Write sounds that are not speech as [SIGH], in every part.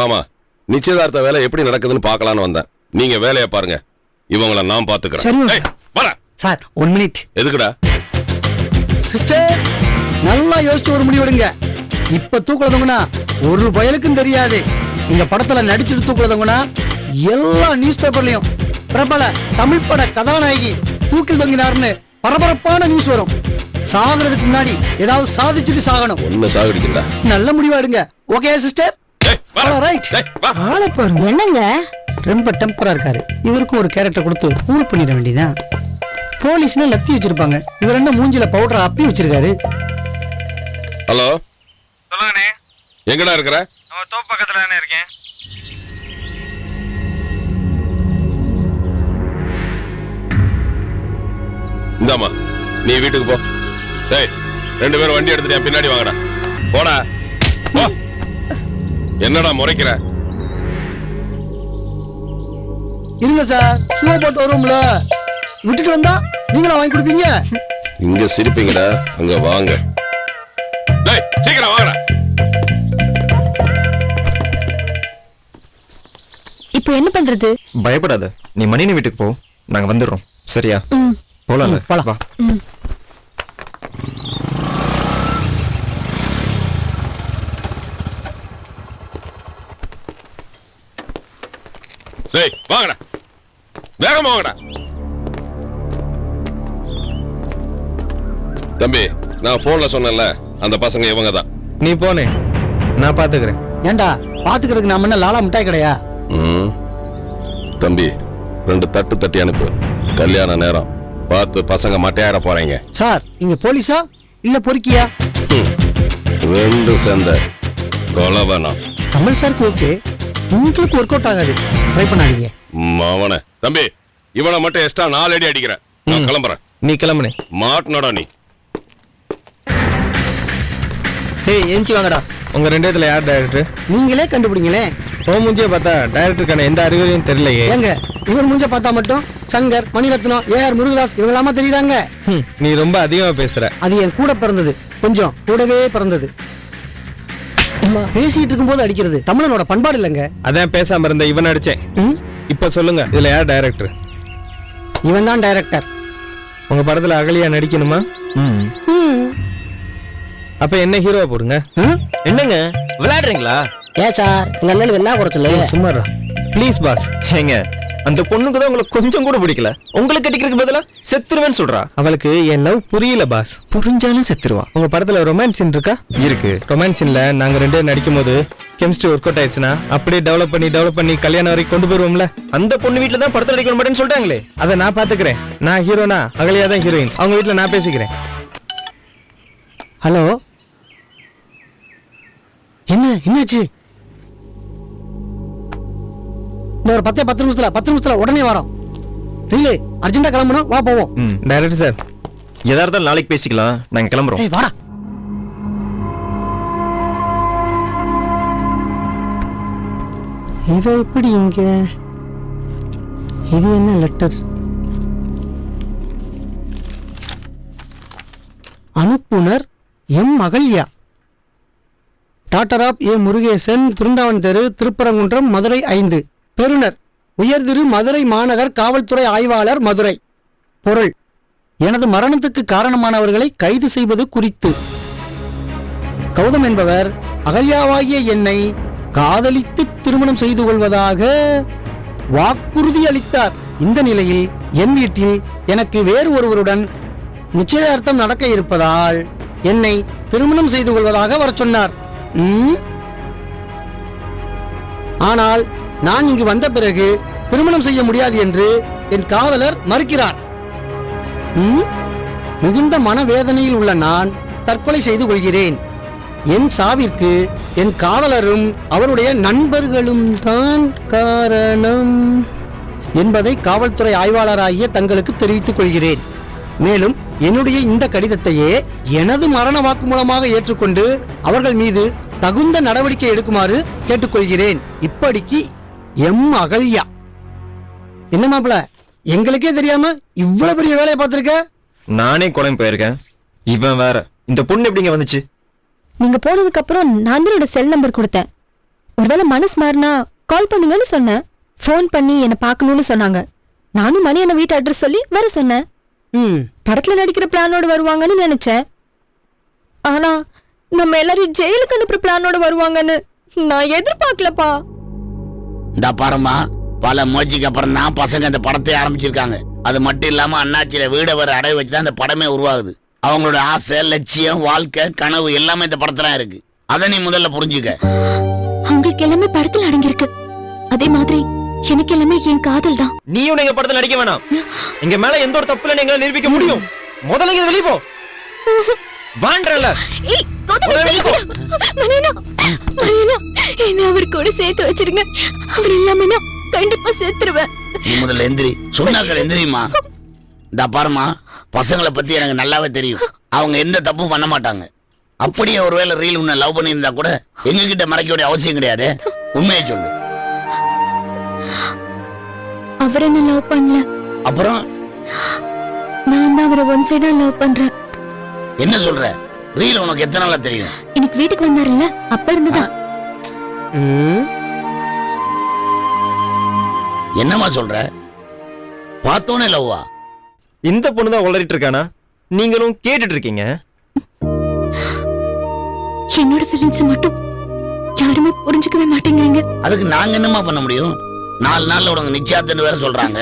மாமா நிச்சயதார்த்த வேலை எப்படி நடக்குதுன்னு பார்க்கலான்னு வந்தேன். நீங்க வேலையை பாருங்க. இவங்கள நான் பாத்துக்கிறேன் சரி, ஒன் மினிட் எதுக்குடா? சிஸ்டர் நல்லா யோசிச்சு ஒரு முடிவெடுங்க இப்ப தூக்குறதுங்கனா ஒரு பயலுக்கும் தெரியாது. இந்த படத்துல நடிச்சிட்டு தூக்குறதுங்கனா எல்லா நியூஸ் பேப்பர்லயும் பிரபல தமிழ் பட கதாநாயகி தூக்கில் தொங்கினார்னு பரபரப்பான நியூஸ் வரும். சாகுறதுக்கு முன்னாடி ஏதாவது சாதிச்சுட்டு சாகணும். ஒண்ணு சாகடிக்கண்டா நல்ல முடிவா எடுங்க. ஓகே சிஸ்டர் ஆளை பாருங்க. என்னங்க? ரொம்ப டெம்பரா இருக்காரு. இவருக்கும் ஒரு கேரக்டர் கொடுத்து கூல் பண்ணிட வேண்டியதான் போலீஸ்னா லத்தி வச்சிருப்பாங்க. இவர் என்ன மூஞ்சில பவுடர் அப்பி வச்சிருக்காரு? ஹலோ? சொல்லுங்கண்ணே. எங்கடா இருக்கிற? நம்ம தோப்பு பக்கத்துல தானே இருக்கேன். இந்தாம்மா நீ வீட்டுக்கு போ. டேய் ரெண்டு பேரும் வண்டி எடுத்துட்டு என் பின்னாடி வாங்கடா. போடா. போ. என்னடா முறைக்கிற? இருங்க சார் ஷூ போட்டு வருவோம்ல. விட்டுட்டு வந்தா நீங்களா வாங்கி கொடுப்பீங்க? இங்க சிரிப்பீங்கடா அங்க வாங்க. டேய் சீக்கிரம் வாங்கடா. இப்போ என்ன பண்றது? பயப்படாத. நீ மணினி வீட்டுக்கு போ. நாங்க வந்துடுறோம். சரியா? ம். போலாம்ல. ம், போலாம். வா. டேய் வாங்கடா. வேகமா வாங்கடா. தம்பி நான் போன்ல சொன்னேன்ல அந்த பசங்க இவங்க தான். நீ போனே நான் பாத்துக்கிறேன். ஏண்டா பாத்துக்கிறதுக்கு நாம என்ன லாலா மிட்டாய் கிடையா. தம்பி ரெண்டு தட்டு தட்டி அனுப்பு. கல்யாண நேரம். பார்த்து பசங்க மட்டையாட போறீங்க. சார் நீங்க போலீஸா? இல்ல பொறுக்கியா. ரெண்டு சேர்ந்த கொலவனம். கமல் சாருக்கு ஓகே. உங்களுக்கு ஒர்க் அவுட் ஆகாது. ட்ரை பண்ணாதீங்க. மவன. தம்பி இவனை மட்டும் எக்ஸ்ட்ரா நாலு அடி அடிக்கிறேன் நான் கிளம்புறேன். நீ கிளம்புனே. மாட்டினடா நீ. டேய் எஞ்சி வாங்கடா. உங்க ரெண்டு இடத்துல யார் டைரக்டர் நீங்களே கண்டுபிடிங்களே. ஓ மூஞ்சிய பார்த்தா டைரக்டருக்கான எந்த அறிகுறியும் தெரியலையே. ஏங்க இவர் மூஞ்ச பார்த்தா மட்டும் சங்கர் மணிரத்னம் ஏ ஆர் முருகதாஸ் இவங்களாமா தெரியுறாங்க? நீ ரொம்ப அதிகமா பேசுற. அது என் கூட பிறந்தது. கொஞ்சம் கூடவே பிறந்தது. பேசிட்டு இருக்கும்போது அடிக்கிறது. தமிழனோட பண்பாடு இல்லைங்க. அதான் பேசாம இருந்த இவன் அடிச்சேன். ம்? இப்ப சொல்லுங்க இதுல யார் டைரக்டர் இவன் தான் டைரக்டர் உங்க படத்துல அகலியா நடிக்கணுமா? ம். அப்ப என்ன ஹீரோவா போடுங்க? என்னங்க விளையாடுறீங்களா? ஏன் சார்? எங்க அண்ணனுக்கு என்ன குறைச்சல? சும்மாரா. ப்ளீஸ் பாஸ் ஏங்க அந்த பொண்ணுக்கு தான் உங்களுக்கு கொஞ்சம் கூட பிடிக்கல. உங்களுக்கு கட்டிக்கிறதுக்கு பதிலா செத்துருவேன்னு சொல்றா. அவளுக்கு என் லவ் புரியல பாஸ் புரிஞ்சாலும் செத்துருவா. உங்க படத்துல ரொமான்ஸ் சீன் இருக்கா? இருக்கு. ரொமான்ஸ் சீன்ல நாங்க ரெண்டு பேரும் நடிக்கும் போது கெமிஸ்ட்ரி ஒர்க் அவுட் ஆயிடுச்சுன்னா அப்படியே டெவலப் பண்ணி டெவலப் பண்ணி கல்யாணம் வரைக்கும் கொண்டு போயிருவோம்ல. அந்த பொண்ணு வீட்டுல தான் படத்துல நடிக்க மாட்டேன்னு சொல்லிட்டாங்களே. அதை நான் பாத்துக்கிறேன். நான் ஹீரோனா அகலியா தான் ஹீரோயின் அவங்க வீட்ல நான் பேசிக்கிறேன். ஹலோ என்ன என்னாச்சு? இந்த ஒரு பத்தே பத்து நிமிஷத்துல பத்து நிமிஷத்துல உடனே வரோம். ரீலு அர்ஜென்ட்டா கிளம்பணும் வா போவோம். டைரக்டர் சார் எதா இருந்தாலும் நாளைக்கு பேசிக்கலாம். நாங்க கிளம்புறோம். ஏய் வாடா. இவ எப்படி இங்க? இது என்ன letter அனுப்புனர் M Ahalya daughter of A Murugesan Brindavan தெரு திருப்பரங்குன்றம் மதுரை ஐந்து. பெறுநர் உயர்திரு மதுரை மாநகர் காவல்துறை ஆய்வாளர் மதுரை. பொருள். எனது மரணத்துக்கு காரணமானவர்களை கைது செய்வது குறித்து. கௌதம் என்பவர் அகல்யாவாகிய என்னை காதலித்து திருமணம் செய்து கொள்வதாக வாக்குறுதி அளித்தார். இந்த நிலையில் என் வீட்டில் எனக்கு வேறு ஒருவருடன் நிச்சயதார்த்தம் நடக்க இருப்பதால் என்னை திருமணம் செய்து கொள்வதாக வரச் சொன்னார். ம்? ஆனால் நான் இங்கு வந்த பிறகு திருமணம் செய்ய முடியாது என்று என் காதலர் மறுக்கிறார். ம்? மிகுந்த மனவேதனையில் உள்ள நான் தற்கொலை செய்து கொள்கிறேன். என் சாவிற்கு என் காதலரும் அவருடைய நண்பர்களும் தான் காரணம் என்பதை காவல்துறை ஆய்வாளராகிய தங்களுக்கு தெரிவித்துக் கொள்கிறேன். மேலும் என்னுடைய இந்த கடிதத்தையே எனது மரண வாக்குமூலமாக ஏற்றுக்கொண்டு அவர்கள் மீது தகுந்த நடவடிக்கை எடுக்குமாறு கேட்டுக்கொள்கிறேன். இப்படிக்கு எம் அகல்யா. என்ன மாப்பிள எங்களுக்கே தெரியாம இவ்வளவு பெரிய வேலையை பார்த்திருக்க? நானே குழம்பு போயிருக்கேன். இவன் வேற. இந்த பொண்ணு எப்படிங்க வந்துச்சு? நீங்க போனதுக்கு அப்புறம் நான் தான் என்னோட செல் நம்பர் கொடுத்தேன். ஒருவேளை மனசு மாறினா கால் பண்ணுங்கன்னு சொன்னேன். ஃபோன் பண்ணி என்ன பார்க்கணும்னு சொன்னாங்க. நானும் மணி என்ன வீட்டு அட்ரஸ் சொல்லி வர சொன்னேன். ம். படத்துல நடிக்கிற பிளானோட வருவாங்கன்னு நினைச்சேன். ஆனா நம்ம எல்லாரும் ஜெயிலுக்கு அனுப்புற பிளானோட வருவாங்கன்னு நான் எதிர்பார்க்கலப்பா. இந்த பாருமா பல முயற்சிக்கு அப்புறம் தான் பசங்க இந்த படத்தை ஆரம்பிச்சிருக்காங்க. அது மட்டும் இல்லாம அண்ணாச்சியில வீட வர அடைய வச்சு தான் இந்த படமே உருவாகுது. அவங்களோட ஆசை லட்சியம் வாழ்க்கை கனவு எல்லாமே இந்த படத்துல இருக்கு. அதை நீ முதல்ல புரிஞ்சுக்க. அவங்களுக்கு எல்லாமே படத்துல அடங்கியிருக்கு. அதே மாதிரி எனக்கு எல்லாமே என் காதல் தான். நீயும் எங்க படத்துல நடிக்க வேணாம். எங்க மேல எந்த ஒரு தப்புல எங்களால நிரூபிக்க முடியும். முதல்ல இங்க வெளிய போ. [LAUGHS] ஏய் என்ன அவர் கூட சேர்த்து வச்சிருங்க. அவர் இல்லாம நான் கண்டிப்பா சேர்த்துருவேன். நீ முதல்ல எந்திரி. சொன்னாக்கள் எந்திரிமா இந்த பாருமா பசங்களை பத்தி எனக்கு நல்லாவே தெரியும். அவங்க எந்த தப்பும் பண்ண மாட்டாங்க. அப்படியே ஒருவேளை ரீல் உன்னை லவ் பண்ணியிருந்தா கூட எங்க கிட்ட மறைக்க வேண்டிய அவசியம் கிடையாது? உண்மையை சொல்லு. அவர் என்ன லவ் பண்ணல? அப்புறம்? நான் தான் அவரை ஒன் சைடா லவ் பண்றேன். என்ன சொல்ற? ரீல் உனக்கு எத்தனை நாளா தெரியும்? எனக்கு வீட்டுக்கு வந்தாருல்ல? அப்ப இருந்துதான். என்னம்மா சொல்ற? பார்த்தோன்னே லவ்வா? இந்த பொண்ணு தான் உளறிட்டு இருக்கானா? நீங்களும் கேட்டுட்டு இருக்கீங்க. என்னோட ஃபீலிங்ஸ் மட்டும் யாருமே புரிஞ்சுக்கவே மாட்டேங்கிறீங்க. அதுக்கு நாங்க என்னம்மா பண்ண முடியும்? நாலு நாள்ல உனக்கு நிச்சயத்துன்னு வேற சொல்றாங்க.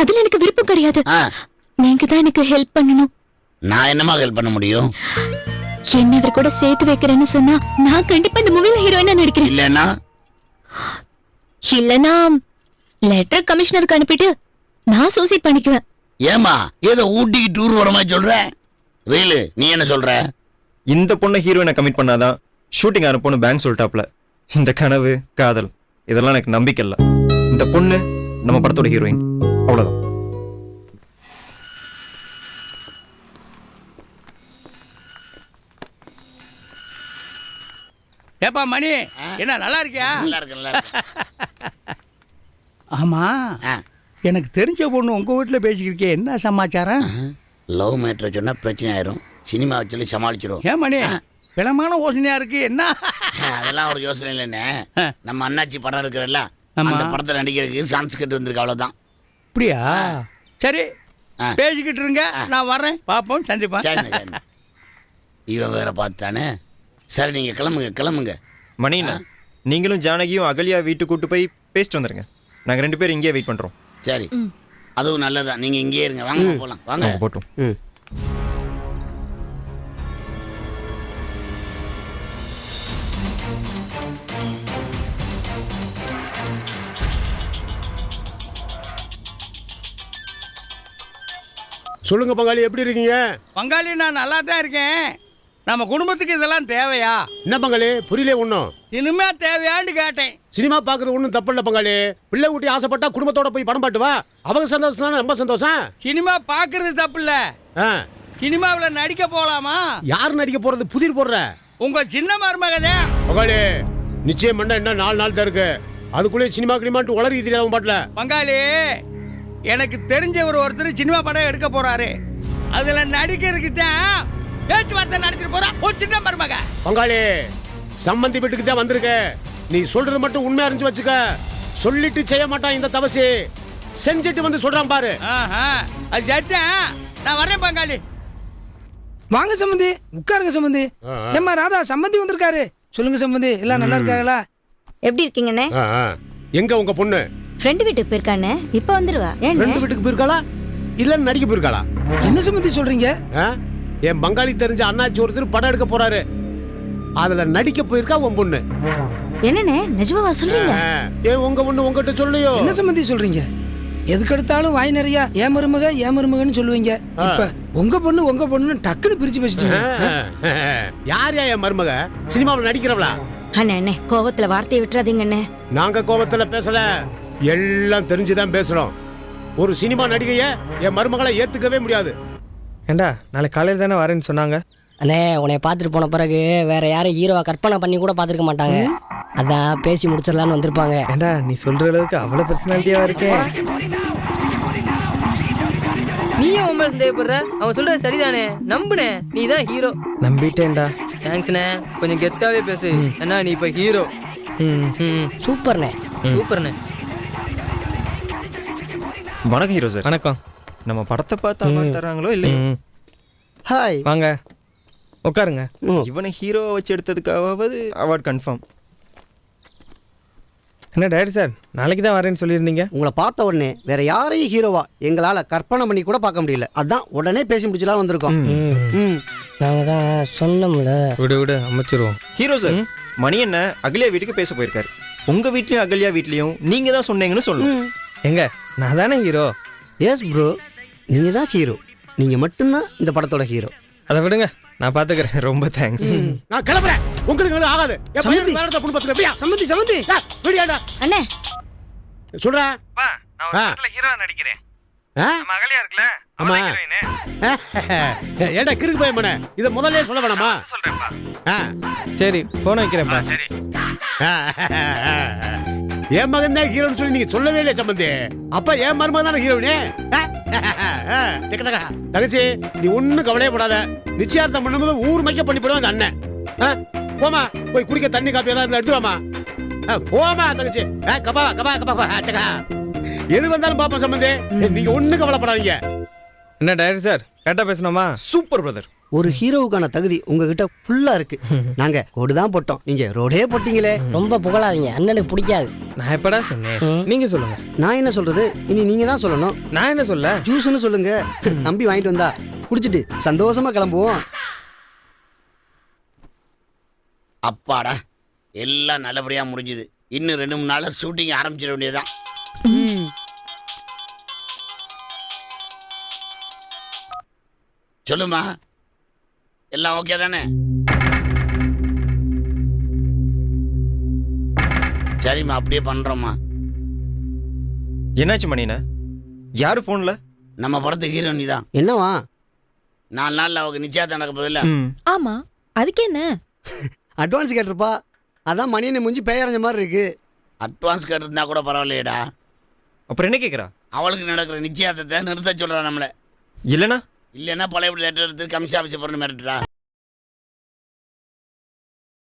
அதுல எனக்கு விருப்பம் கிடையாது. நீங்க தான் எனக்கு ஹெல்ப் பண்ணணும். நான் என்னமா ஹெல்ப் பண்ண முடியும்? என்ன இவர் கூட சேர்த்து வைக்கிறேன்னு சொன்னா நான் கண்டிப்பா இந்த மூவில ஹீரோயினா நடிக்கிறேன்? இல்லைன்னா? இல்லனா லெட்டர் கமிஷனருக்கு அனுப்பிட்டு நான் சூசைட் பண்ணிக்குவேன். ஏமா ஏதோ ஊட்டிக்கு டூர் வர மாதிரி சொல்ற? ரீலு நீ என்ன சொல்ற? இந்த பொண்ணை ஹீரோயினை கமிட் பண்ணாதான் ஷூட்டிங் அனுப்பணும் பேங்க் சொல்லிட்டாப்ல. இந்த கனவு காதல் இதெல்லாம் எனக்கு நம்பிக்கை இல்லை. இந்த பொண்ணு நம்ம படத்தோட ஹீரோயின் அவ்வளவுதான். ஏப்பா மணி என்ன நல்லா இருக்கியா? நல்லா இருக்கு நல்லா இருக்கு. எனக்கு தெரிஞ்ச பொண்ணு உங்க வீட்டுல பேசிக்கிருக்கே என்ன சமாச்சாரம்? லவ் மேட்ரு சொன்னா பிரச்சனை ஆயிரும். சினிமா சொல்லி சமாளிச்சிரும் ஏன் மணி? பிளமான யோசனையா இருக்கு என்ன? அதெல்லாம் ஒரு யோசனை இல்லைண்ணே. நம்ம அண்ணாச்சி படம் இருக்கிறல்ல. அந்த படத்தை நடிக்கிறதுக்கு சான்ஸ் கட்டு வந்திருக்கு அவ்வளவுதான். அப்படியா? சரி. பேசிக்கிட்டு இருங்க நான் வரேன் சரிண்ணே சரிண்ணே. இவன் வேற பார்த்தானே? சரி நீங்க கிளம்புங்க கிளம்புங்க. மணிண்ணா நீங்களும் ஜானகியும் அகல்யா வீட்டுக்கு கூட்டு போய் பேசிட்டு வந்துருங்க. நாங்க ரெண்டு பேரும் இங்கேயே வெயிட் பண்றோம். சரி. அதுவும் நல்லதுதான் நீங்க இங்கேயே இருங்க. வாங்க போலாம். வாங்க. போட்டோம் ம். சொல்லுங்க பங்காளி எப்படி இருக்கீங்க? பங்காளி நான் நல்லா தான் இருக்கேன். நம்ம குடும்பத்துக்கு இதெல்லாம் தேவையா? என்ன பங்காளி? புரியல ஒன்றும் இனிமே தேவையான்னு கேட்டேன். சினிமா பார்க்கறது ஒன்றும் தப்பு இல்லை பங்காளி. பிள்ளை ஊட்டி ஆசைப்பட்டா குடும்பத்தோட போய் படம் பாட்டு வா அவங்க சந்தோஷம் தானே ரொம்ப சந்தோஷம்? சினிமா பாக்குறது தப்பு இல்ல சினிமாவில் நடிக்க போலாமா? யார் நடிக்க போறது? புதிர் போடுற. உங்க சின்ன மருமகனே. பங்காளி நிச்சயம் பண்ண இன்னும் நாலு நாள் தான் இருக்கு. அதுக்குள்ளே சினிமா கிளிமான்ட்டு உளறி தெரியாத பாட்டில்? பங்காளி எனக்கு தெரிஞ்சவர் ஒருத்தர் சினிமா படம் எடுக்க போறாரு. அதுல நடிக்கிறதுக்கு தான் பேச்சுவார்த்தை நடத்திட்டு போறா. ஒரு சின்ன மருமக. பங்காளி சம்பந்தி வீட்டுக்கு தான் வந்திருக்க. நீ சொல்றது மட்டும் உண்மை அறிஞ்சு வச்சுக்க. சொல்லிட்டு செய்ய மாட்டான் இந்த தவசி. செஞ்சுட்டு வந்து சொல்றான் பாரு. ஆஹா, அது சரிதான். நான் வரேன் பங்காளி. வாங்க சம்பந்தி. உட்காருங்க சம்பந்தி. ஏம்மா ராதா சம்பந்தி வந்திருக்காரு. சொல்லுங்க சம்பந்தி. எல்லாம் நல்லா இருக்காங்களா எப்படி இருக்கீங்கண்ணே. எங்க உங்க பொண்ணு? ஃப்ரெண்டு வீட்டுக்கு போயிருக்கானே இப்போ வந்துருவா. ஏன் ரெண்டு வீட்டுக்கு போயிருக்காளா? இல்ல நடிக்க போயிருக்காளா? என்ன சம்பந்தி சொல்றீங்க? ஆ? என் பங்காளி தெரிஞ்ச அண்ணாச்சி ஒருத்தர் படம் எடுக்க போறாரு. அதுல நடிக்க போயிருக்கா உன் பொண்ணு. என்னண்ணே? நிஜமாவா சொல்றீங்க. ஏன் உங்க பொண்ணு உங்ககிட்ட சொல்லையோ என்ன சம்பந்தி சொல்றீங்க? எதுக்கு எடுத்தாலும் வாய் நிறைய ஏன் மருமக ஏன் மருமகன்னு சொல்லுவீங்க. இப்ப உங்க பொண்ணு உங்க பொண்ணு டக்குன்னு பிரிச்சு பேசிட்டீங்க. யார் யா என் மருமக? சினிமாவில் நடிக்கிறவளா? அண்ணே அண்ணே கோவத்துல வார்த்தையை விட்டுறாதீங்கண்ணே. நாங்க கோபத்துல பேசல. எல்லாம் தெரிஞ்சுதான் பேசுறோம். ஒரு சினிமா நடிகைய என் மருமகளை ஏத்துக்கவே முடியாது. ஏண்டா நாளைக்கு காலையில் தானே வரேன்னு சொன்னாங்க? அண்ணே உன்னை பார்த்துட்டு போன பிறகு வேற யாரும் ஹீரோவை கற்பனை பண்ணி கூட பார்த்துருக்க மாட்டாங்க. அதான் பேசி முடிச்சிடலான்னு வந்திருப்பாங்க. ஏண்டா நீ சொல்ற அளவுக்கு அவ்வளோ பர்சனாலிட்டியா இருக்கேன் நீயும் உண்மை சந்தேகப்படுற அவன் சொல்றது சரிதானே? நம்புனே நீ தான் ஹீரோ நம்பிட்டேன்டா. தேங்க்ஸ்ண்ணே கொஞ்சம் கெத்தாவே பேசு. ஏன்னா நீ இப்போ ஹீரோ ம். சூப்பர்ண்ணே. சூப்பர்ண்ணே. வணக்கம் ஹீரோ சார். வணக்கம். நம்ம படத்தை பார்த்து அவார்ட் தராங்களோ இல்லை. ஹாய் வாங்க. உட்காருங்க. இவனை ஹீரோவை வச்சு எடுத்ததுக்காவது அவார்ட் கன்ஃபார்ம் என்ன டேரக்டர் சார் நாளைக்கு தான் வரேன்னு சொல்லியிருந்தீங்க. உங்களை பார்த்த உடனே வேற யாரையும் ஹீரோவா எங்களால கற்பனை பண்ணி கூட பார்க்க முடியல. அதான் உடனே பேசி முடிச்சலாம் வந்திருக்கோம். ம். நாங்கள் தான் சொன்னோம்ல. விடு விடு அமைச்சிருவோம். ஹீரோ சார் மணி என்ன அகல்யா வீட்டுக்கு பேச போயிருக்காரு. உங்க வீட்லயும் அகல்யா வீட்லயும் நீங்க தான் சொன்னீங்கன்னு சொல்லணும் எங்க? நான் தானே ஹீரோ எஸ் ப்ரோ நீங்க தான் ஹீரோ நீங்க மட்டும்தான் இந்த படத்தோட ஹீரோ அதை விடுங்க நான் பார்த்துக்கிறேன் ரொம்ப தேங்க்ஸ் நான் கிளம்புறேன். உங்களுக்கு ஆகாது. என். பையனுக்கு வேற இடத்துல பார்த்துட்டு எப்படியா சம்மந்தி சம்மந்தி விடியாடா அண்ணே. சொல்றா. அப்பா நான் ஒரு ஆ. படத்துல ஹீரோ நடிக்கிறேன். அகலியா இருக்குல்ல? ஆமா. ஏடா கிறுக்கு இதை சொல்ல வேணாமா? சொல்றேன்ப்பா ஆ. சரி ஃபோன் வைக்கிறேன்ப்பா. சரி. என் மகன் தான் ஹீரோன்னு சொல்லி நீங்க சொல்லவே இல்லை சம்பந்தி அப்ப என் மருமகன் தானே ஹீரோயினே தங்கச்சி நீ ஒண்ணும் கவலையே படாத. நிச்சயார்த்தம் பண்ணும்போது ஊர் மைக்க பண்ணி போடுவான் அந்த அண்ணன். போமா போய் குடிக்க தண்ணி காப்பி ஏதாவது எடுத்து வாமா போமா தங்கச்சி. கபா கபா கபா சக்கா. எது வந்தாலும் பாப்போம் சம்பந்தி. நீங்க ஒண்ணும் கவலைப்படாதீங்க. என்ன டேரக்டர் சார்? கரெக்டாக பேசணுமா? Super brother. ஒரு ஹீரோவுக்கான தகுதி உங்ககிட்ட ஃபுல்லா இருக்கு. [LAUGHS] நாங்க கோடு தான் போட்டோம். நீங்க ரோடே போட்டீங்களே. ரொம்ப புகழாதீங்க. அண்ணனுக்கு பிடிக்காது. நான் எப்படா சொன்னேன்? நீங்க சொல்லுங்க. நான் என்ன சொல்றது? இனி நீங்க தான் சொல்லணும். நான் என்ன சொல்ல? ஜூஸ்னு சொல்லுங்க. [LAUGHS] நம்பி வாங்கிட்டு வந்தா. குடிச்சிட்டு சந்தோஷமா கிளம்புவோம். அப்பாடா எல்லாம் நல்லபடியா முடிஞ்சுது. இன்னும் ரெண்டு மூணு நாள்ல ஷூட்டிங் ஆரம்பிச்சிட வேண்டியதுதான். சொல்லுமா எல்லாம் ஓகே தானே? சரிம்மா அப்படியே பண்றோம்மா. என்னாச்சு மணிண்ணா யாரு ஃபோன்ல நம்ம படத்து ஹீரோனி தான். என்னவா? நாலு நாள்ல அவங்க நிச்சயத்தை நடக்க போதில்ல ஆமா அதுக்கு என்ன? அட்வான்ஸ் கேட்டிருப்பா. அதான் மணியனை முடிஞ்சு பெயரஞ்ச மாதிரி இருக்கு. அட்வான்ஸ் கேட்டிருந்தா கூட பரவாயில்லையேடா. அப்புறம் என்ன கேக்குறா? அவளுக்கு நடக்கிற நிச்சயத்தை நிறுத்த சொல்றா நம்மள. இல்லனா இல்லைன்னா பழைய லெட்டர் எடுத்து கமிஷன் ஆஃபீஸ் போகிறேன்னு மிரட்டுறா.